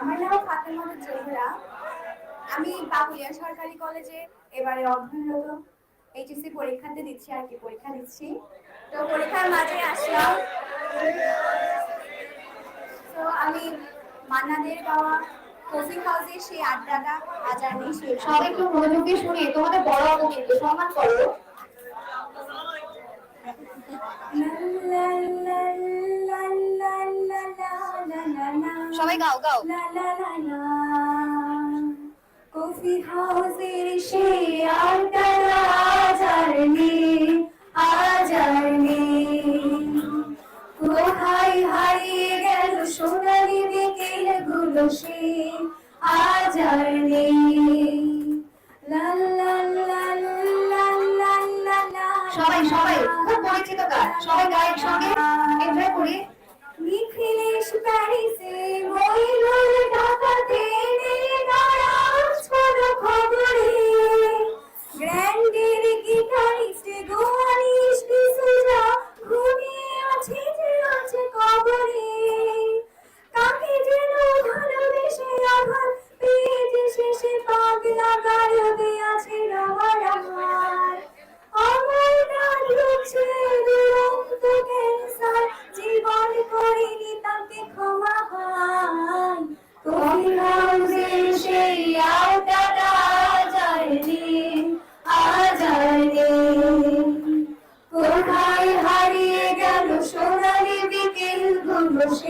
আমার নাম ফাতেমা জোহরা আমি বাবুলিয়া সরকারি কলেজে এবারে অধ্যয়নরত এইচএসসি পরীক্ষাতে দিচ্ছি আর কি, পরীক্ষা দিচ্ছি। তো পরীক্ষার মাঝে আসলাম। তো আমি মান্নাদের গাওয়া কফি হাউসের সেই আড্ডাটা আজ আর নেই সবাই একটু মনোযোগ দিয়ে শুনে। তোমাদের বড় আপু কিন্তু সম্মান করো। সবাই গাও গাও কফি হাউসের সে আড্ডা আজার নে আজার নে কোথায় হারিয়ে গেল সোনালি বিকেলগুলো সে আজার নে সবাই সবাই খুব পরিচিত গান। সবাই গায়ের সঙ্গে এনজয় করি।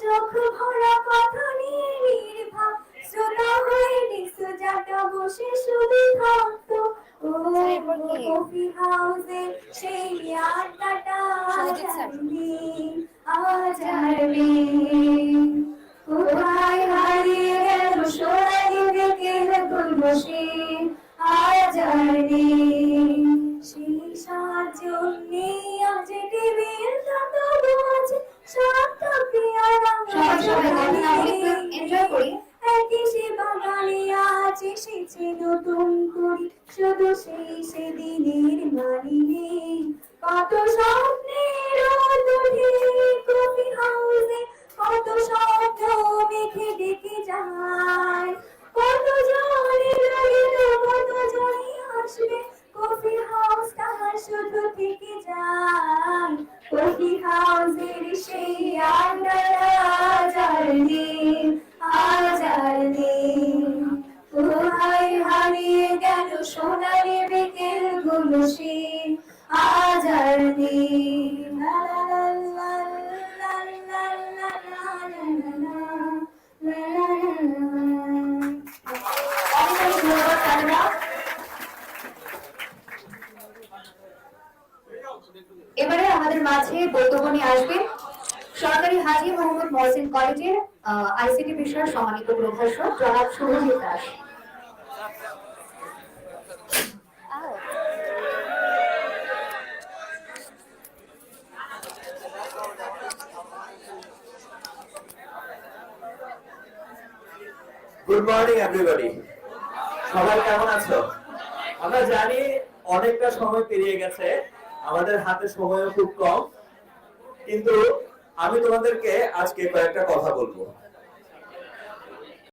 চোখ ভরা কথা নিয়ে নির্ভাব শ্রোতা হয়ে নিঃসজাটা বসে শুধু থাকতো। ও কফি হাউসে সেই আড্ডাটা আজ আর নেই। নতুন কোন শুধু সেই সেদিনের মানিয়ে কত স্বপ্নের দুঃখে সে আজ এবারে আমাদের মাঝে বৈতবনী আসবে সরকারি হাজি মোহাম্মদ মহসিন কলেজের আইসিটি বিষয়ের সমানিত প্রভাষক জনাব Surajit Das good morning everybody সবাই কেমন আছো? আমরা জানি অনেকটা সময় পেরিয়ে গেছে। আমাদের হাতে সময়ও খুব কম। কিন্তু আমি তোমাদেরকে আজকে কয়েকটা কথা বলব।